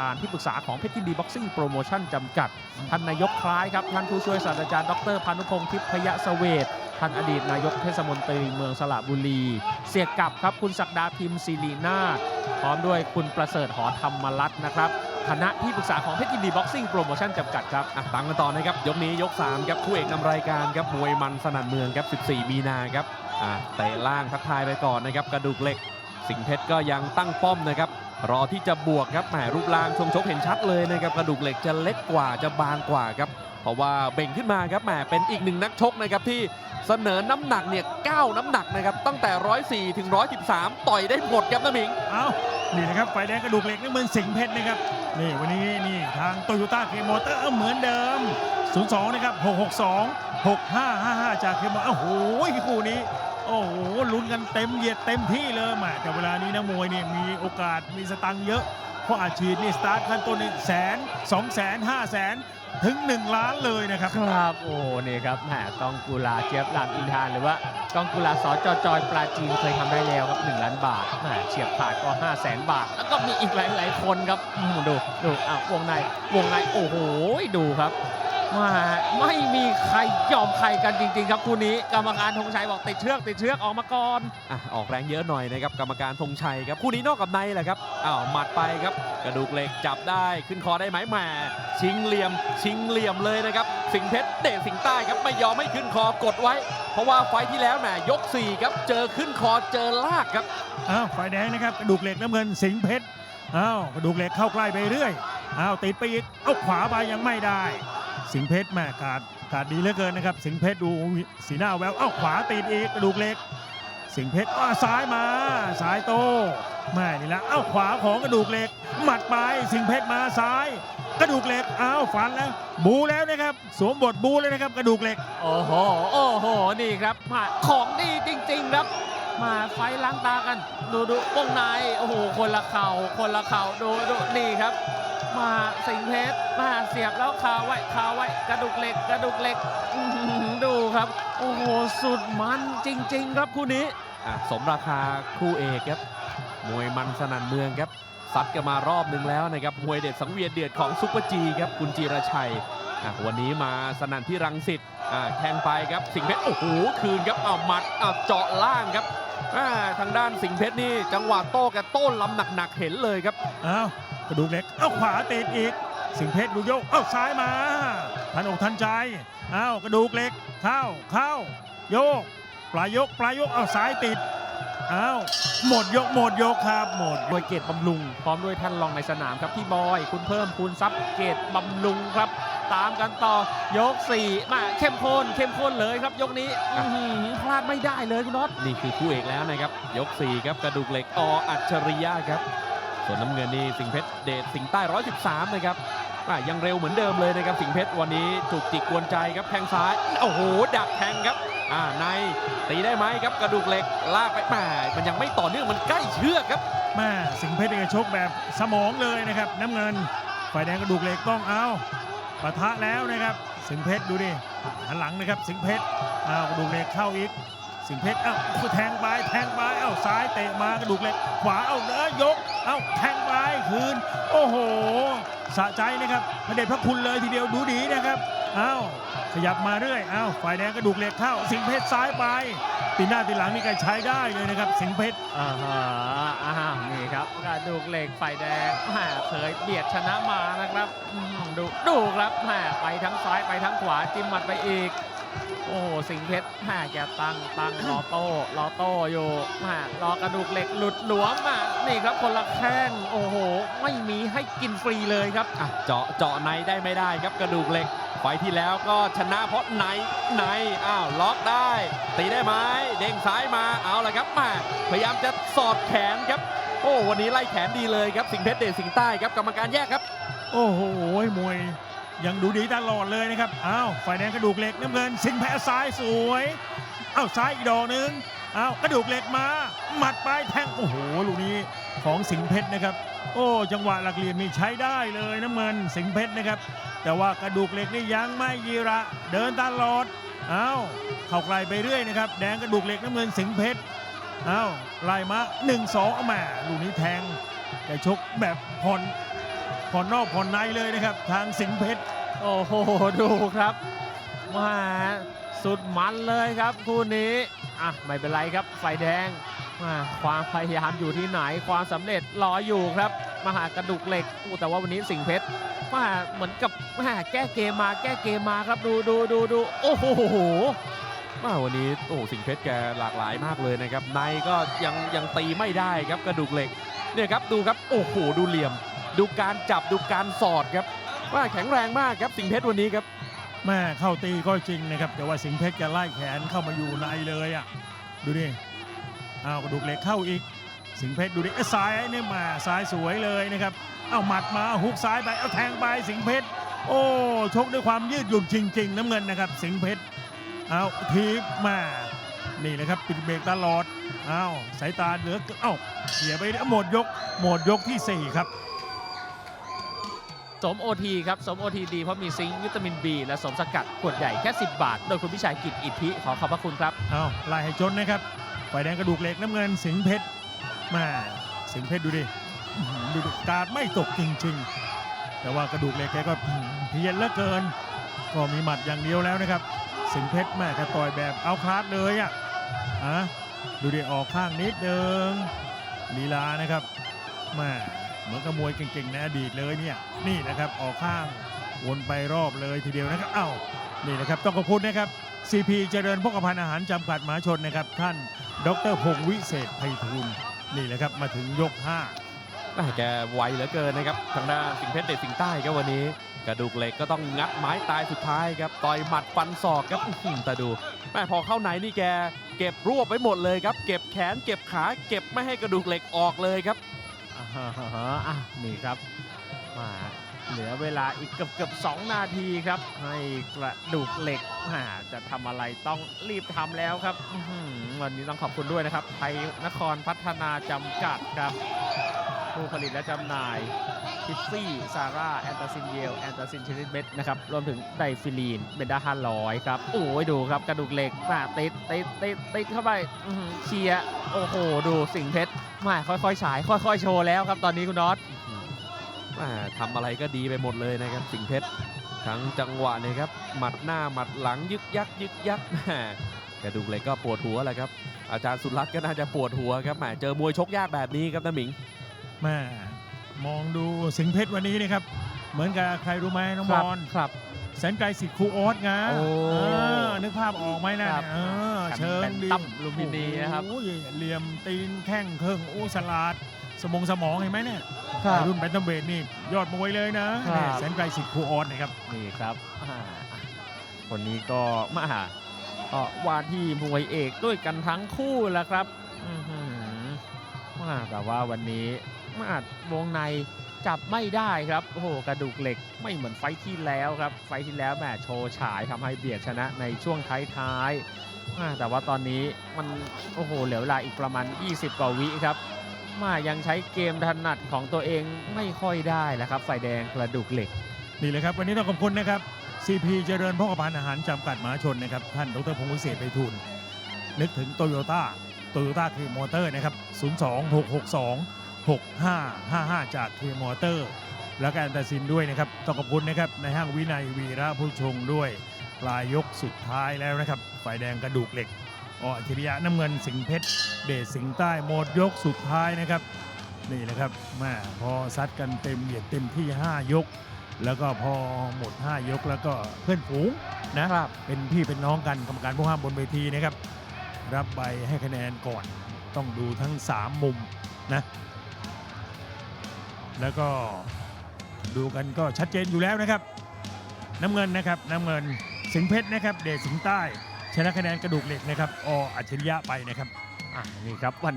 ทานที่ปรึกษาของเพชรยินดีบ็อกซิ่งโปรโมชั่นจำกัด ท่านนายกคล้ายครับ ท่านผู้ช่วยศาสตราจารย์ดรพานุพงศ์ทิพยเสเวตท่านอดีตนายกเทศมนตรีเมืองสระบุรี เสียกับครับคุณศักดาพิมพ์ศิรินาถพร้อมด้วยคุณประเสริฐหอธรรมรัตน์นะครับคณะที่ปรึกษาของเพชรยินดีบ็อกซิ่งโปรโมชั่นจำกัดครับอะตามกันต่อนะครับ ยกนี้ยก 3 ครับคู่เอกนำรายการครับมวยมันสนั่นเมืองครับ 14 มีนาครับอะเตะล่างทักทายไปก่อนนะครับกระดูกเหล็ก สิงห์เพชรก็ยังตั้งป้อมนะครับ รอที่จะบวกครับแหมรูปร่างทรงชกเห็นชัดเลยนะครับกระดูกเหล็กจะเล็กกว่าจะบางกว่าครับเพราะว่าเบ่งขึ้นมาครับแหมเป็นอีกหนึ่งนักชกนะครับที่เสนอน้ำหนักเนี่ยเก้าน้ำหนักนะครับตั้งแต่ 104 ถึง 113 ต่อยได้หมดครับน้ำหมิงเอานี่นะครับไฟแดงกระดูกเหล็กนี่เหมือนสิงห์เพชรนะครับนี่วันนี้นี่ทางโตโยต้าเคมอเตอร์เหมือนเดิม 02 นะครับ 662 6555 จากเคมอโอ้โหคู่นี้ โอ้โหลุ้นกันเต็มเหยียดเต็มที่เลยแหมแต่เวลานี้นักมวยเนี่ยมีโอกาสมีสตังค์เยอะ เพราะอาชีพนี่สตาร์ทขั้นต้นนี่แสนสองแสนห้าแสนถึง 1 ล้านเลยนะครับ ครับ โอ้นี่ครับแหมกองกุลาเจี๊ยบรามอินทานหรือว่ากองกุลาสจจอยปลาจีนเคยทำได้แล้วครับ 1 ล้านบาทแหมเฉียบขาดก็ 5 0 0แสนบาท แล้วก็มีอีกหลาย ๆ คนครับดูดูอะวงในวงในโอ้โหดูครับ มาไม่มีใครยอมใครกันจริง ๆ ครับคู่นี้กรรมการธงชัยบอกติดเชือกติดเชือกออกมาก่อนอะออกแรงเยอะหน่อยนะครับกรรมการธงชัยครับคู่นี้นอกกับในแหละครับอ้าวหมัดไปครับ กระดูกเหล็กจับได้ขึ้นคอได้ไหมแหมชิงเหลี่ยม ชิงเหลี่ยมเลยนะครับสิงห์เพชรเดชสิงห์ใต้ครับไม่ยอมให้ขึ้นคอกดไว้ เพราะว่าไฟท์ที่แล้วแหมยก4ครับเจอขึ้นคอเจอลากครับอ้าวไฟแดงนะครับกระดูกเหล็กน้ำเงินสิงห์เพชรอ้าวกระดูกเหล็กเข้าใกล้ไปเรื่อยอ้าวติดไปอีกเอาขวาไปยังไม่ได้ สิงเพชรแม่กาดกาดดีเหลือเกินนะครับ สิงเพชรดูสีหน้าแววเอ้าขวาติดอีกกระดูกเหล็ก สิงเพชรอ้าวซ้ายมาซ้ายโตแม่นี่ละเอ้าขวาของกระดูกเหล็ก หมัดไปสิงเพชรมาซ้าย กระดูกเหล็กอ้าวฟันแล้ว บูแล้วนะครับสวมบทบูเลยนะครับ กระดูกเหล็ก โอ้โห โอ้โห นี่ครับมาของดีจริง ๆ ครับ มาไฟล้างตากันดูดูวงในโอ้โหคนละเข่าคนละเข่าดูดูนี่ครับ มาสิงห์เพชรมาเสียบแล้วคาไว้คาไว้กระดูกเหล็กกระดูกเหล็กอื้อหือดูครับ โอ้โหสุดมันจริง ๆ ครับคู่นี้อะสมราคาคู่เอกครับ มวยมันสนั่นเมืองครับซัดกันมารอบหนึ่งแล้วนะครับมวยเด็ดสังเวียนเดือดของซุปเปอร์จีครับคุณจีรชัย อะวันนี้มาสนั่นที่รังสิตอะแทงไปครับสิงห์เพชรโอ้โหคืนครับเอาหมัดเอาเจาะล่างครับอ่าทางด้านสิงห์เพชรนี่จังหวะโต้แกโต้นลำหนักๆเห็นเลยครับ อ้าวกระดูกเหล็กเอ้าขวาติดอีก สิงห์เพชรดูโยกเอ้าซ้ายมาทันอกทันใจอ้าวกระดูกเหล็กเข้าเข้าโยกปลายยกปลายยกเอ้าซ้ายติด อ้าหมดยกหมดยกครับ หมดโดยเกตบำรุง พร้อมด้วยท่านรองในสนามครับพี่บอย คุณเพิ่มคุณทรัพย์เกตบำรุงครับ ตามกันต่อยก4มาเข้มข้นเข้มข้นเลยครับ ยกนี้อื้อหือพลาดไม่ได้เลยคุณน็อตนี่คือคู่เอกแล้วนะครับ ยก 4 ครับกระดูกเหล็กออัจฉริยะครับ ส่วนน้ำเงินนี่สิงห์เพชรเดชสิงห์ใต้ 113 นะครับอะยังเร็วเหมือนเดิมเลยนะครับสิงห์เพชรวันนี้จุกจิกกวนใจครับแทงซ้าย โอ้โหดักแทงครับ อ่าในตีได้ไหมครับกระดูกเหล็กลากไปแหมมันยังไม่ต่อเนื่องมันใกล้เชือกครับแม่สิงห์เพชรเอกชกแบบสมองเลยนะครับ น้ำเงินฝ่ายแดงกระดูกเหล็กต้องเอาปะทะแล้วนะครับ สิงห์เพชรดูดิหันหลังนะครับ สิงห์เพชรเอากระดูกเหล็กเข้าอีก สิงห์เพชรเอ้าแทงไปแทงไปเอ้าซ้ายเตะมากระดูกเหล็ก ขวาเอ้าเนื้อยกเอ้าแทงไปคืน โอ้โหสะใจนะครับพระเดชพระคุณเลยทีเดียวดูดีนะครับ อ้าขยับมาเรื่อยเอ้าฝ่ายแดงกระดูกเหล็กเข้า สิงห์เพชรซ้ายไปตีหน้าตีหลังนี่ก็ใช้ได้เลยนะครับ สิงห์เพชรอ่าฮะอ่านี่ครับกระดูกเหล็กไฟแดงแหมเคยเบียดชนะมานะครับอื้อหือดูดูครับแหมไปทั้งซ้ายไปทั้งขวาจิ้มหมัดไปอีกโอ้โหสิงห์เพชรแหมแกตั้งตั้งรอโต้รอโต้อยู่แหมรอกระดูกเหล็กหลุดหลวมอะนี่ครับคนละแข้งโอ้โห ไม่มีให้กินฟรีเลยครับอะเจาะเจาะในได้ไม่ได้ครับกระดูกเหล็ก ไฟที่แล้วก็ชนะเพราะในในอ้าวล็อกได้ ตีได้ไหมเด้งซ้ายมาเอาละครับมาพยายามจะสอดแขนครับ โอ้วันนี้ไล่แขนดีเลยครับสิงเพชรเดชสิงใต้ครับกรรมการแยกครับ โอ้โหมวยยังดูดีตลอดเลยนะครับอ้าวฝ่ายแดงกระดูกเหล็กน้ำเงินสิงแพ้ซ้ายสวยอ้าวซ้ายอีกดอกหนึ่ง อ้าวกระดูกเหล็กมา หมัดปลายแทงโอ้โหลูกนี้ของสิงเพชรนะครับ โอ้จังหวะหลักเหลี่ยมนี่ใช้ได้เลยน้ำเงินสิงเพชรนะครับ แต่ว่ากระดูกเหล็กนี่ยังไม่ยีระ เดินตลอดอ้าวเข้าไกลไปเรื่อยนะครับ แดงกระดูกเหล็กน้ำเงินสิงเพชรอ้าวไล่มา1 2เอามาลูกนี้แทงแต่ชกแบบผ่อนผ่อนนอกผ่อนในเลยนะครับ ทางสิงเพชรโอ้โหดูครับมาสุดมันเลยครับคู่นี้ อะไม่เป็นไรครับไฟแดงความพยายามอยู่ที่ไหนความสำเร็จรออยู่ครับ มหากระดูกเหล็กอู้แต่ว่าวันนี้สิงเพชรมาเหมือนกับมาแก้เกมมาแก้เกมมาครับดูดูดูดูโอ้โหมาวันนี้โอ้สิงเพชรแกหลากหลายมากเลยนะครับในก็ยังยังตีไม่ได้ครับกระดูกเหล็กเนี่ยครับดูครับโอ้โหดูเหลี่ยม ดูการจับดูการสอดครับว่าแข็งแรงมากครับสิงเพชรวันนี้ครับ แม่เข้าตีก็จริงนะครับ แต่ว่าสิงห์เพชรจะไล่แขนเข้ามาอยู่ในเลยอะดูดิอ้าวกระดูกเหล็กเข้าอีก สิงห์เพชรดูดิเอ้ยซ้ายเนี่ยมาซ้ายสวยเลยนะครับเอาหมัดมาหุกซ้ายไปเอาแทงไปสิงห์เพชรโอ้ชกด้วยความยืดหยุ่นจริง ๆ น้ำเงินนะครับ สิงห์เพชรเอาทีบมานี่เลยครับปิดเบรกตลอดเอาสายตาเหลือเกินเอ้าเสียไปหมดยกหมดยกที่สี่ครับ สมโอทีครับสมโอทีดีเพราะมีซิงค์วิตามิน B และสมสกัดขวดใหญ่แค่ 10 บาท โดยคุณพิชัยกิจอิทธิขอขอบพระคุณครับเอาไล่ให้จนนะครับฝ่ายแดงกระดูกเหล็กน้ำเงินสิงห์เพชรมาสิงห์เพชรดูดิดูดิการดไม่ตกจริงๆ แต่ว่ากระดูกเหล็กแกก็เพียนเหลือเกิน ก็มีหมัดอย่างเดียวแล้วนะครับ สิงห์เพชรแม่แกต่อยแบบเอาคาสเลยอะอะดูดิออกข้างนิดเดิงลีลานะครับแม่ เหมือนกับมวยเก่งๆในอดีตเลยเนี่ยนี่นะครับออกข้างวนไปรอบเลยทีเดียวนะครับเอ้านี่นะครับต้องขอบคุณนะครับ CP เจริญพกพันธ์อาหารจำกัดมหาชนนะครับ ท่านดรพงศ์วิเศษไพฑูรย์นี่แหละครับมาถึงยก5แม่แกไวเหลือเกินนะครับทางด้านสิงเพชรเด็ดสิงใต้ครับวันนี้ กระดูกเหล็กก็ต้องงัดไม้ตายสุดท้ายครับต่อยหมัดฟันศอกครับแต่ดูแม่พอเข้าในนี่แกเก็บรวบไว้หมดเลยครับ เก็บแขนเก็บขาเก็บไม่ให้กระดูกเหล็กออกเลยครับ อ่าฮะอะนี่ครับมาเหลือเวลาอีกเกือบเกือบสองนาทีครับ ให้กระดูกเหล็กอ่าจะทำอะไรต้องรีบทำแล้วครับ วันนี้ต้องขอบคุณด้วยนะครับ ไทยนครพัฒนาจำกัดครับ ผู้ผลิตและจำหน่ายพิซซี่ซาร่าแอนตาซินเยลแอนตาซินชนิดเม็ดนะครับรวมถึงไดฟิลีนเบนดา500ครับ โอ้ยดูครับ กระดูกเหล็กมาติดติดติดติดเข้าไปเชียร์โอ้โห ดูสิงเพชรมาค่อยๆฉายค่อยๆ โชว์แล้วครับตอนนี้คุณน็อตทำอะไรก็ดีไปหมดเลยนะครับ สิงเพชรทั้งจังหวะเนี่ยครับ หมัดหน้าหมัดหลังยึกยักยึกยักกระดูกเหล็กก็ปวดหัวแหละครับอาจารย์สุรัตน์ก็น่าจะปวดหัวครับแหมเจอมวยชกยากแบบนี้ครับน้าหมิง แม่มองดูสิงห์เพชรวันนี้นะครับ เหมือนกับใครรู้ไหมน้องบอลครับแสนไกลสิทธิ์ครูโอ๊ตไงโอ้เออนึกภาพออกไหมนะครับเออกันเชิงเป็นดีตั้มลุมพินีนะครับ โอ้ยเหลี่ยมตีนแข้งเครื่องอู้สลาด สมองสมองเห็นไหมเนี่ยครับ รุ่นแบนตัมเบดนี่ยอดมวยเลยนะครับนี่แสนไกลสิทธิ์ครูโอ๊ตนะครับ นี่ครับอ่าคนนี้ก็มาก็ว่าที่มวยเอกด้วยกันทั้งคู่แหล้วครับอื้อหือมาแต่ว่าวันนี้ มาวงในจับไม่ได้ครับ โอ้โห กระดูกเหล็กไม่เหมือนไฟที่แล้วครับ ไฟที่แล้วแหมโชว์ฉายทำให้เบียดชนะในช่วงท้ายๆแต่ว่าตอนนี้มันโอ้โหเหลือเวลาอีกประมาณ 20 กว่าวิครับ มายังใช้เกมถนัดของตัวเองไม่ค่อยได้แล้วครับ ฝ่ายแดงกระดูกเหล็ก นี่เลยครับ วันนี้ต้องขอบคุณนะครับ CP เจริญพ่อกพันธ์อาหารจำกัดมหาชนนะครับ ท่านดรพงศ์วิเศษไปทุนนึกถึงโตโยต้าโตโยต้าคือมอเตอร์นะครับ 02662 6555 จากเคมอเตอร์ แล้วก็แอนตาซินด้วยนะครับต้องขอบคุณนะครับในห้างวินัยวีระผู้ชงด้วยปลายยกสุดท้ายแล้วนะครับ ฝ่ายแดงกระดูกเหล็กออัจฉริยะน้ำเงินสิงห์เพชร เดชสิงห์ใต้หมดยกสุดท้ายนะครับ นี่แหละครับแม่พอซัดกันเต็มเหยียดเต็มที่ 5 ยก แล้วก็พอหมด 5 ยกแล้วก็เพื่อนฝูงนะครับเป็นพี่เป็นน้องกันกรรมการผู้ห้ามบนเวทีนะครับ รับใบให้คะแนนก่อนต้องดูทั้ง 3 มุมนะ แล้วก็ดูกันก็ชัดเจนอยู่แล้วนะครับ น้ำเงินนะครับน้ำเงินสิงห์เพชรนะครับ เดชสิงห์ใต้ ชนะคะแนนกระดูกเหล็กนะครับออัจฉริยะไปนะครับ อะนี่ครับวัน